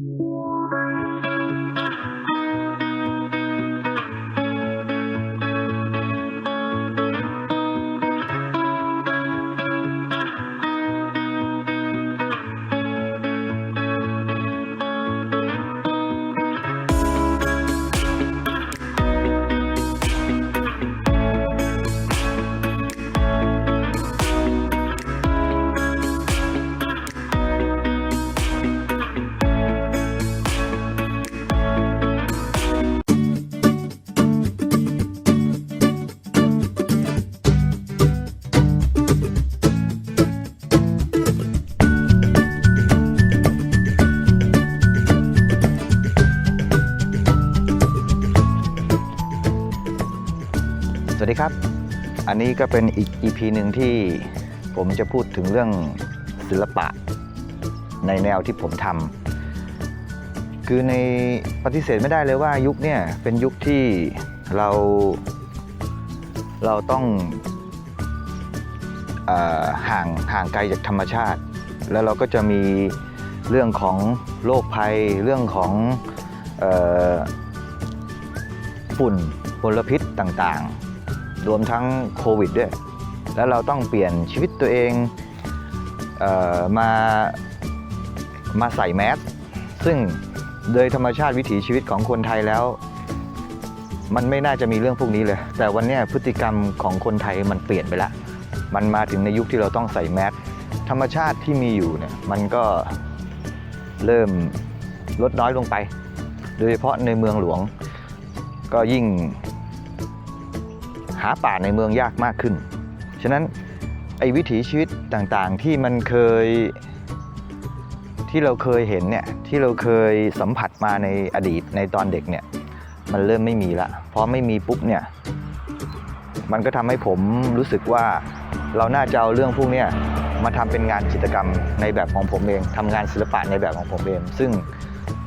ส ดีครับ อันนี้ก็เป็นอีก EP หนึ่งที่ผมจะพูดถึงเรื่องศิลปะ ในแนวที่ผมทำคือในปฏิเสธไม่ได้เลยว่ายุคเนี่ยเป็นยุคที่เราเราต้องอห่างห่างไกลจากธรรมชาติ แล้วเราก็จะมีเรื่องของโรคภัยเรื่องของฝุ่นมลพิษต่างๆ รวมทั้งโควิดด้วย แล้วเราต้องเปลี่ยนชีวิตตัวเองเออมามาใส่แมสซึ่งโดยธรรมชาติวิถีชีวิตของคนไทยแล้ว มันไม่น่าจะมีเรื่องพวกนี้เลย แต่วันนี้พฤติกรรมของคนไทยมันเปลี่ยนไปละ มันมาถึงในยุคที่เราต้องใส่แมสธรรมชาติที่มีอยู่เนี่ยมันก็เริ่มลดน้อยลงไป โดยเฉพาะในเมืองหลวง ก็ยิ่ง หาป่าในเมืองยากมากขึ้น ฉะนั้นไอ้วิถีชีวิตต่างๆที่มันเคยที่เราเคยเห็นเนี่ยที่เราเคยสัมผัสมาในอดีตในตอนเด็กเนี่ยมันเริ่มไม่มีละพอไม่มีปุ๊บเนี่ยมันก็ทำให้ผมรู้สึกว่าเราน่าจะเอาเรื่องพวกเนี้ยมาทำเป็นงานจิตรกรรมในแบบของผมเองทำงานศิลปะในแบบของผมเอง ซึ่ง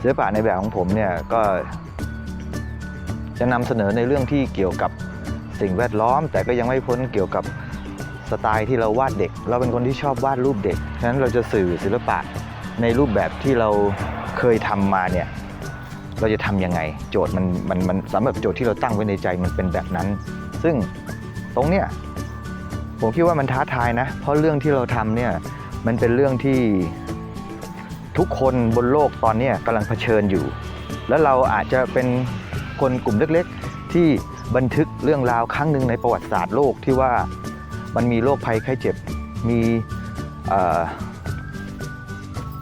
ศิลปะในแบบของผมเนี่ยก็จะนำเสนอในเรื่องที่เกี่ยวกับ สิ่งแวดล้อม แต่ก็ยังไม่พ้นเกี่ยวกับสไตล์ที่เราวาดเด็ก เราเป็นคนที่ชอบวาดรูปเด็กฉะนั้นเราจะสื่อศิลปะในรูปแบบที่เราเคยทำมาเนี่ยเราจะทำยังไง โจทย์มันมันมันสำหรับโจทย์ที่เราตั้งไว้ในใจมันเป็นแบบนั้น ซึ่งตรงเนี้ยผมคิดว่ามันท้าทายนะ เพราะเรื่องที่เราทำเนี่ยมันเป็นเรื่องที่ทุกคนบนโลกตอนเนี้ยกำลังเผชิญอยู่ แล้วเราอาจจะเป็นคนกลุ่มเล็กๆ ที่ บันทึกเรื่องราวครั้งหนึ่งในประวัติศาสตร์โลกที่ว่ามันมีโรคภัยไข้เจ็บ มี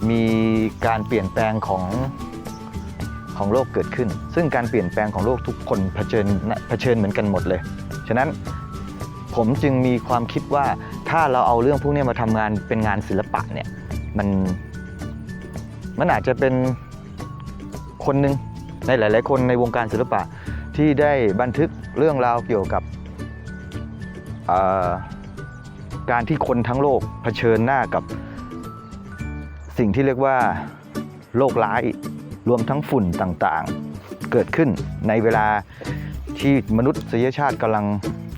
มีการเปลี่ยนแปลงของของโลกเกิดขึ้น ซึ่งการเปลี่ยนแปลงของโลกทุกคนเผชิญเผชิญเหมือนกันหมดเลย ฉะนั้นผมจึงมีความคิดว่าถ้าเราเอาเรื่องพวกนี้มาทำงานเป็นงานศิลปะเนี่ยมันมันอาจจะเป็นคนหนึ่งในหลาย ๆ คนในวงการศิลปะ ที่ได้บันทึกเรื่องราวเกี่ยวกับการที่คนทั้งโลกเผชิญหน้ากับสิ่งที่เรียกว่าโลกร้ายรวมทั้งฝุ่นต่างๆ เกิดขึ้นในเวลาที่มนุษยชาติกำลัง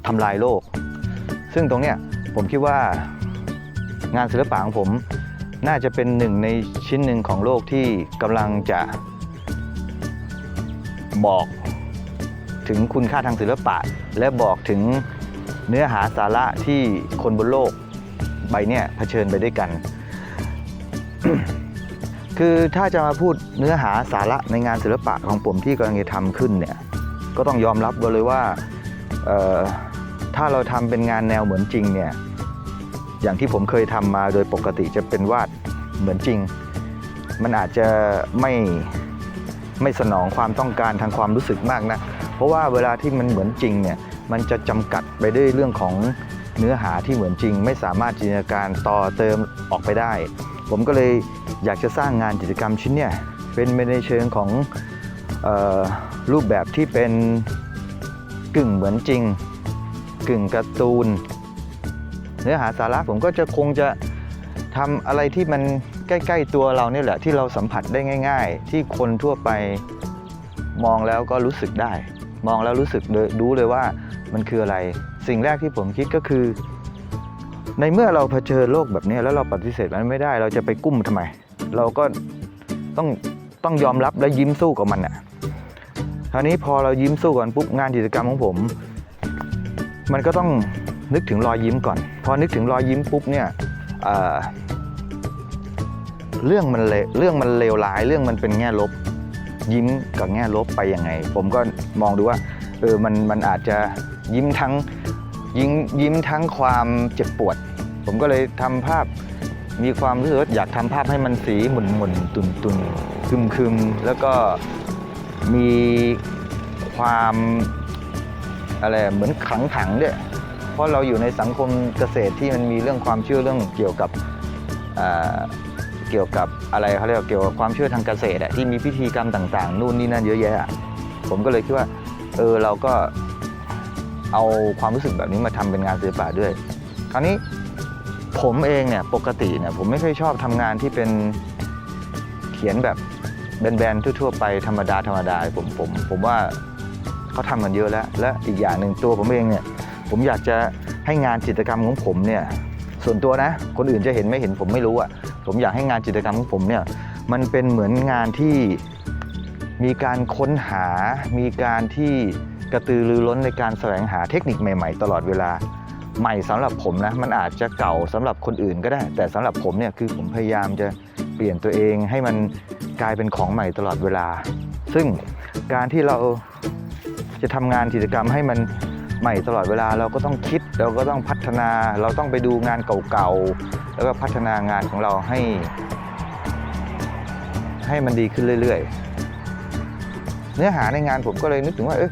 ทำลายโลก ซึ่งตรงเนี้ยผมคิดว่างานศิลปะของผมน่าจะเป็นหนึ่งในชิ้นหนึ่งของโลกที่กำลังจะบอก ถึงคุณค่าทางศิลปะ และบอกถึงเนื้อหาสาระที่คนบนโลกใบเนี้ยเผชิญไปด้วยกัน คือถ้าจะมาพูดเนื้อหาสาระในงานศิลปะของผมที่กำลังจะทำขึ้นเนี่ยก็ต้องยอมรับเลยว่าถ้าเราทำเป็นงานแนวเหมือนจริงเนี่ยอย่างที่ผมเคยทำมาโดยปกติจะเป็นวาดเหมือนจริง มันอาจจะไม่ไม่สนองความต้องการทางความรู้สึกมากนะเพ ราะว่าเวลาที่มันเหมือนจริงเนี่ยมันจะจำกัดไปด้วยเรื่องของเนื้อหาที่เหมือนจริง ไม่สามารถจินตนาการต่อเติมออกไปได้ ผมก็เลยอยากจะสร้างงานกิจกรรมชิ้นเนี่ยเป็นในเชิงของออรูปแบบที่เป็นกึ่งเหมือนจริง กึ่งการ์ตูน เนื้อหาสาระผมก็จะคงจะทำอะไรที่มันใกล้ ๆ ตัวเราเนี่ยแหละที่เราสัมผัสได้ง่าย ๆ ที่คนทั่วไปมองแล้วก็รู้สึกได้ มองแล้วรู้สึกเลยรู้เลยว่ามันคืออะไร สิ่งแรกที่ผมคิดก็คือ ในเมื่อเราเผชิญโลกแบบนี้แล้วเราปฏิเสธมันไม่ได้ เราจะไปกุ้มทำไม เราก็ต้องต้องยอมรับและยิ้มสู้กับมันอะคราวนี้พอเรายิ้มสู้กันปุ๊บงานกิจกรรมของผม มันก็ต้องนึกถึงรอยยิ้มก่อน พอนึกถึงรอยยิ้มปุ๊บเนี่ยเเรื่องมันเลเรื่องมันเลวร้าย เรื่องมันเป็นแง่ลบ ยิ้มกับแง่ลบไปยังไง ผมก็มองดูว่าเออมันมันอาจจะยิ้มทั้งยิ้มยิ้มทั้งความเจ็บปวด ผมก็เลยทำภาพมีความรู้สึกว่าอยากทำภาพให้มันสีหมุนหมุนตุนตุนคึมคึมแล้วก็มีความอะไรเหมือนขังขังด้วยเพราะเราอยู่ในสังคมเกษตรที่มันมีเรื่องความเชื่อเรื่องเกี่ยวกับอ่า เกี่ยวกับอะไรเขาเรียกว่าเกี่ยวกับความเชื่อทางเกษตรอะที่มีพิธีกรรมต่าง ๆ นู่นนี่นั่นเยอะแยะ ผมก็เลยคิดว่า เออเราก็เอาความรู้สึกแบบนี้มาทำเป็นงานศิลปะด้วย คราวนี้ผมเองเนี่ยปกติเนี่ยผมไม่ค่อยชอบทำงานที่เป็นเขียนแบบแบนๆทั่วๆไปธรรมดาธรรมดาผมผมผมว่าเขาทำกันเยอะแล้ว และอีกอย่างหนึ่งตัวผมเองเนี่ยผมอยากจะให้งานจิตรกรรมของผมเนี่ยส่วนตัวนะ คนอื่นจะเห็นไม่เห็นผมไม่รู้อะ ผมอยากให้งานจิตรกรรมของผมเนี่ยมันเป็นเหมือนงานที่มีการค้นหา มีการที่กระตือรือร้นในการแสวงหาเทคนิคใหม่ ๆ ตลอดเวลา ใหม่สำหรับผมนะมันอาจจะเก่าสำหรับคนอื่นก็ได้ แต่สำหรับผมเนี่ยคือผมพยายามจะเปลี่ยนตัวเองให้มันกลายเป็นของใหม่ตลอดเวลา ซึ่งการที่เราจะทำงานกิจกรรมให้มันใหม่ตลอดเวลาเราก็ต้องคิดเราก็ต้องพัฒนา เราต้องไปดูงานเก่าๆ แล้วก็พัฒนางานของเราให้ ให้มันดีขึ้นเรื่อยๆ เนื้อหาในงานผมก็เลยนึกถึงว่า เอ๊ะ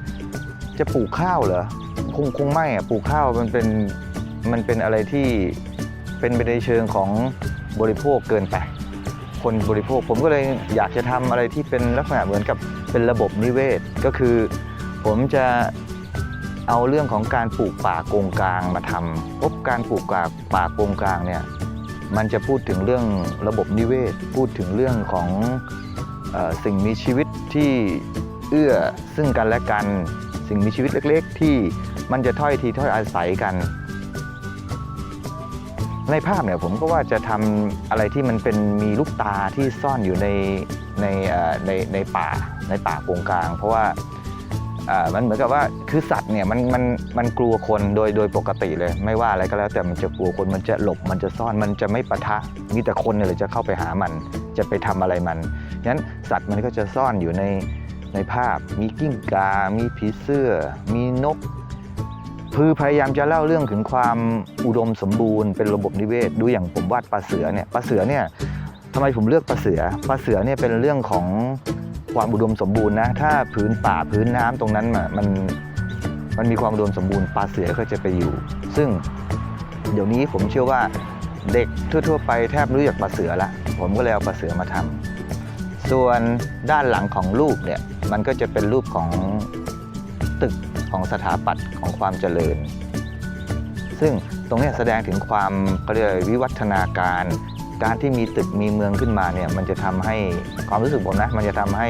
จะปลูกข้าวเหรอ คงคงไม่อะปลูกข้าวมันเป็นมันเป็นอะไรที่เป็นไปในเชิงของบริโภคเกินไป คนบริโภคผมก็เลยอยากจะทำอะไรที่เป็นลักษณะเหมือนกับเป็นระบบนิเวศ ก็คือผมจะเอาเรื่องของการปลูกป่าโกงกลางมาทำพบการปลูกป่าป่าโกงกลางเนี่ย มันจะพูดถึงเรื่องระบบนิเวศ พูดถึงเรื่องของอสิ่งมีชีวิตที่เอื้อซึ่งกันและกัน สิ่งมีชีวิตเล็ก ๆ ที่มันจะถ้อยทีถ้อยอาศัยกัน ในภาพเนี่ยผมก็ว่าจะทำอะไรที่มันเป็นมีลูกตาที่ซ่อนอยู่ในในในในป่าในป่าโกงกลาง เพราะว่า อ่ามันเหมือนกับว่าคือสัตว์เนี่ยมันมันมันกลัวคนโดยโดยปกติเลย ไม่ว่าอะไรก็แล้วแต่มันจะกลัวคนมันจะหลบมันจะซ่อนมันจะไม่ปะทะมีแต่คนเนี่ยเลยจะเข้าไปหามัน จะไปทำอะไรมันงั้นสัตว์มันก็จะซ่อนอยู่ในในภาพ มีกิ้งกา มีผีเสื้อ มีนกคือพยายามจะเล่าเรื่องถึงความอุดมสมบูรณ์เป็นระบบนิเวศดูอย่างผมวาดปลาเสือเนี่ยปลาเสือเนี่ยทำไมผมเลือกปลาเสือปลาเสือเนี่ยเป็นเรื่องของ ความอุดมสมบูรณ์นะ ถ้าพื้นป่าพื้นน้ำตรงนั้นมันมันมีความอุดมสมบูรณ์ปลาเสือก็จะไปอยู่ ซึ่งเดี๋ยวนี้ผมเชื่อว่าเด็กทั่ว ๆ ไปแทบรู้จักปลาเสือละผมก็เลยเอาปลาเสือมาทำส่วนด้านหลังของรูปเนี่ยมันก็จะเป็นรูปของตึกของสถาปัตย์ของความเจริญ ซึ่งตรงนี้แสดงถึงความเขาเรียกวิวัฒนาการ การที่มีตึกมีเมืองขึ้นมาเนี่ยมันจะทำให้ความรู้สึกผมนะ มันจะทำให้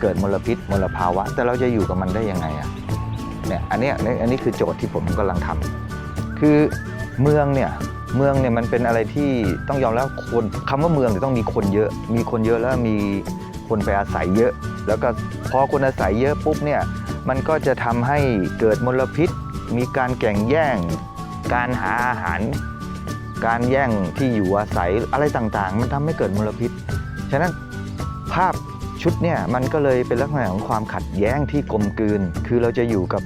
เกิดมลพิษมลภาวะ แต่เราจะอยู่กับมันได้ยังไงอะเนี่ยอันนี้อันนี้คือโจทย์ที่ผมกำลังทำคือเมืองเนี่ยเมืองเนี่ยมันเป็นอะไรที่ต้องยอมแล้วคนคำว่าเมืองต้องมีคนเยอะ มีคนเยอะแล้วมีคนไปอาศัยเยอะ แล้วก็พอคนอาศัยเยอะปุ๊บเนี่ยมันก็จะทำให้เกิดมลพิษ มีการแข่งแย่ง การหาอาหาร การแย่งที่อยู่อาศัยอะไรต่างๆ มันทำให้เกิดมลพิษ ฉะนั้นภาพชุดเนี่ยมันก็เลยเป็นลักษณะของความขัดแย้งที่กลมกลืน คือเราจะอยู่กับ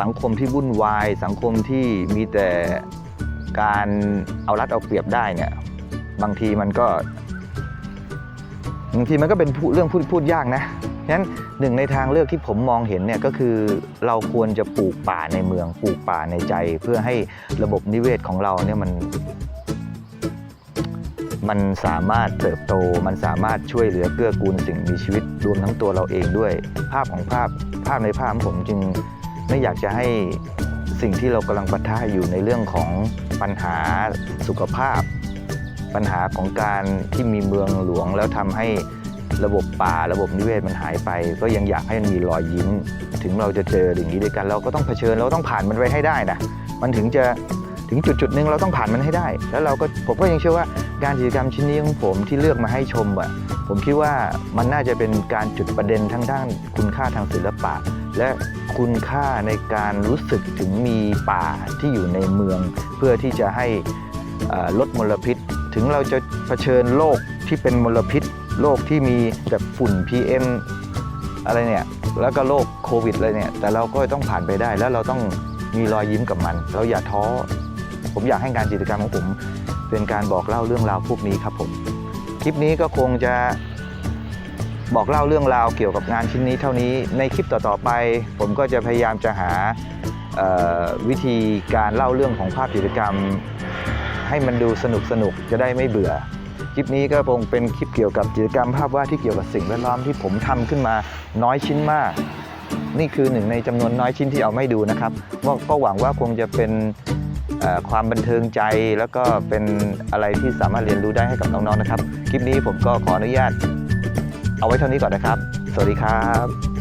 สังคมที่วุ่นวาย สังคมที่มีแต่การเอารัดเอาเปรียบได้เนี่ยบางทีมันก็บางทีมันก็เป็นเรื่องพูดพูดยากนะฉะนั้น หนึ่งในทางเลือกที่ผมมองเห็นเนี่ยก็คือเราควรจะปลูกป่าในเมืองปลูกป่าในใจ เพื่อให้ระบบนิเวศของเราเนี่ยมัน มันสามารถเติบโต มันสามารถช่วยเหลือเกื้อกูลสิ่งมีชีวิตรวมทั้งตัวเราเองด้วย ภาพของภาพภาพในภาพของผมจึงไม่อยากจะให้สิ่งที่เรากำลังปะทะอยู่ในเรื่องของปัญหาสุขภาพ ปัญหาของการที่มีเมืองหลวงแล้วทำให้ ระบบป่าระบบนิเวศมันหายไป ก็ยังอยากให้มันมีรอยยิ้ม ถึงเราจะเจออย่างนี้ด้วยกันเราก็ต้องเผชิญเราต้องผ่านมันไปให้ได้นะมันถึงจะถึงจุดจุดหนึ่งเราต้องผ่านมันให้ได้ แล้วเราก็ผมก็ยังเชื่อว่าการกิจกรรมชิ้นนี้ของผมที่เลือกมาให้ชมอะผมคิดว่ามันน่าจะเป็นการจุดประเด็นทั้งด้านคุณค่าทางศิลปะ และคุณค่าในการรู้สึกถึงมีป่าที่อยู่ในเมือง เพื่อที่จะให้ลดมลพิษ ถึงเราจะเผชิญโลกที่เป็นมลพิษ โลกที่มีแบบฝุ่น PM อะไรเนี่ยแล้วก็โรคโควิดเลยเนี่ย แต่เราก็ต้องผ่านไปได้แล้วเราต้องมีรอยยิ้มกับมัน เราอย่าท้อ ผมอยากให้งานกิจกรรมของผม เป็นการบอกเล่าเรื่องราวพวกนี้ครับผม คลิปนี้ก็คงจะบอกเล่าเรื่องราวเกี่ยวกับงานชิ้นนี้เท่านี้ในคลิปต่อๆไป ผมก็จะพยายามจะหาวิธีการเล่าเรื่องของภาพกิจกรรม ให้มันดูสนุกสนุกๆจะได้ไม่เบื่อ คลิปนี้ก็คงเป็นคลิปเกี่ยวกับกิจกรรมภาพวาดที่เกี่ยวกับสิ่งแวดล้อมที่ผมทำขึ้นมาน้อยชิ้นมาก นี่คือหนึ่งในจำนวนน้อยชิ้นที่เอาไม่ดูนะครับก็หวังว่าคงจะเป็นความบันเทิงใจแล้วก็เป็นอะไรที่สามารถเรียนรู้ได้ให้กับน้องๆนะครับ คลิปนี้ผมก็ขออนุญาตเอาไว้เท่านี้ก่อนนะครับ สวัสดีครับ